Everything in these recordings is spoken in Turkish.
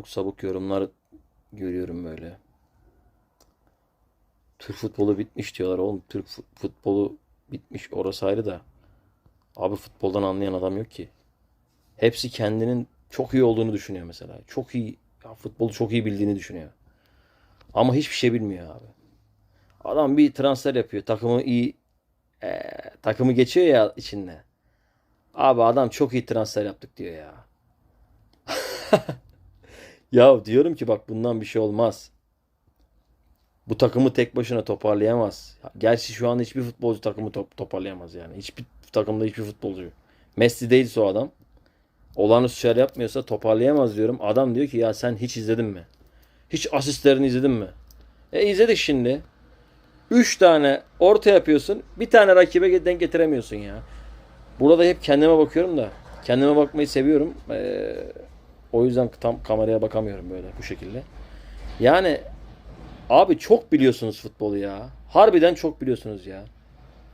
Çok sabuk yorumlar görüyorum böyle. Türk futbolu bitmiş diyorlar. Oğlum Türk fu- futbolu bitmiş. Orası ayrı da. Abi futboldan anlayan adam yok ki. Hepsi kendinin çok iyi olduğunu düşünüyor mesela. Çok iyi, ya futbolu çok iyi bildiğini düşünüyor. Ama hiçbir şey bilmiyor abi. Adam bir transfer yapıyor. Takımı iyi eee, takımı geçiyor ya içinde. Abi adam çok iyi transfer yaptık diyor ya. Ya diyorum ki bak bundan bir şey olmaz. Bu takımı tek başına toparlayamaz. Gerçi şu an hiçbir futbolcu takımı top- toparlayamaz yani. Hiçbir takımda hiçbir futbolcu. Messi değilse o adam. Olağanüstü şeyler yapmıyorsa toparlayamaz diyorum. Adam diyor ki ya sen hiç izledin mi? Hiç asistlerini izledin mi? E izledik şimdi. 3 tane orta yapıyorsun. Bir tane rakibe denk getiremiyorsun ya. Burada hep kendime bakıyorum da. Kendime bakmayı seviyorum. Ee, o yüzden tam kameraya bakamıyorum böyle bu şekilde. Yani abi çok biliyorsunuz futbolu ya. Harbiden çok biliyorsunuz ya.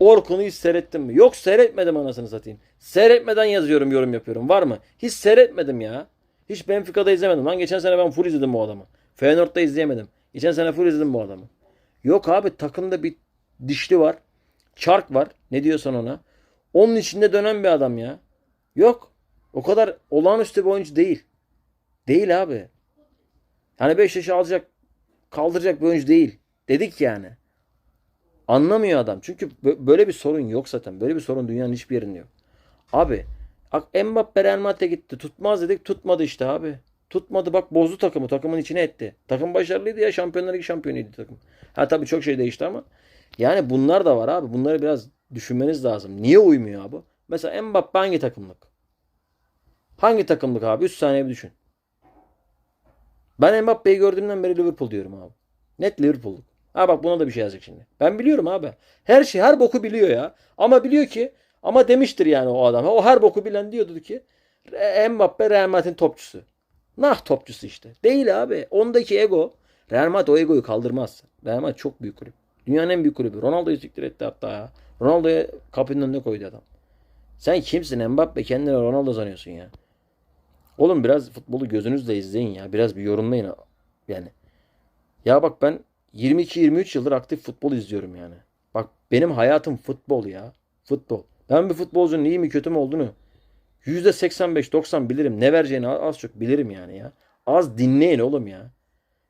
Orkun'u hiç seyrettin mi? Yok seyretmedim anasını satayım. Seyretmeden yazıyorum, yorum yapıyorum. Var mı? Hiç seyretmedim ya. Hiç Benfica'da izlemedim. Lan geçen sene ben full izledim bu adamı. Feyenoord'da izleyemedim. Geçen sene full izledim bu adamı. Yok abi takımda bir dişli var. Çark var. Ne diyorsan ona. Onun içinde dönen bir adam ya. Yok. O kadar olağanüstü bir oyuncu değil. Değil abi. Yani 5 yaşı alacak, kaldıracak bir oyuncu değil. Dedik yani. Anlamıyor adam. Çünkü bö- böyle bir sorun yok zaten. Böyle bir sorun dünyanın hiçbir yerinde yok. Abi Mbappe Real Madrid'e gitti. Tutmaz dedik. Tutmadı işte abi. Tutmadı bak bozdu takımı. Takımın içine etti. Takım başarılıydı ya. Şampiyonlar Ligi şampiyonuydu takım. Ha tabii çok şey değişti ama. Yani bunlar da var abi. Bunları biraz düşünmeniz lazım. Niye uymuyor abi? Mesela Mbappe hangi takımlık? Hangi takımlık abi? 3 saniye bir düşün. Ben Mbappe'yi gördüğümden beri Liverpool diyorum abi. Net Liverpool'luk. Ha bak buna da bir şey yazacak şimdi. Ben biliyorum abi. Her şey her boku biliyor ya. Ama biliyor ki ama demiştir yani o adam. O her boku bilen diyordu ki "E, Mbappe Real Madrid'in topçusu. Nah topçusu işte. Değil abi. Ondaki ego Real Madrid o egoyu kaldırmaz. Real Madrid çok büyük kulüp. Dünyanın en büyük kulübü. Ronaldo'yu siktir etti hatta ya. Ronaldo'ya kapının önüne koydu adam. Sen kimsin Mbappe? Kendini Ronaldo sanıyorsun ya. Oğlum biraz futbolu gözünüzle izleyin ya. Biraz bir yorumlayın. Yani. Ya bak ben 22-23 yıldır aktif futbol izliyorum yani. Bak benim hayatım futbol ya. Futbol. Ben bir futbolcunun iyi mi kötü mü olduğunu %85-90 bilirim. Ne vereceğini az çok bilirim yani ya. Az dinleyin oğlum ya.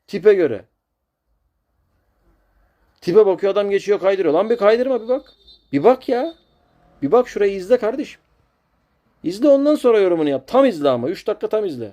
Tipe göre. Tipe bakıyor adam geçiyor kaydırıyor. Lan bir kaydırma bir bak. Bir bak ya. Bir bak şurayı izle kardeşim. İzle ondan sonra yorumunu yap. Tam izle ama. 3 dakika tam izle.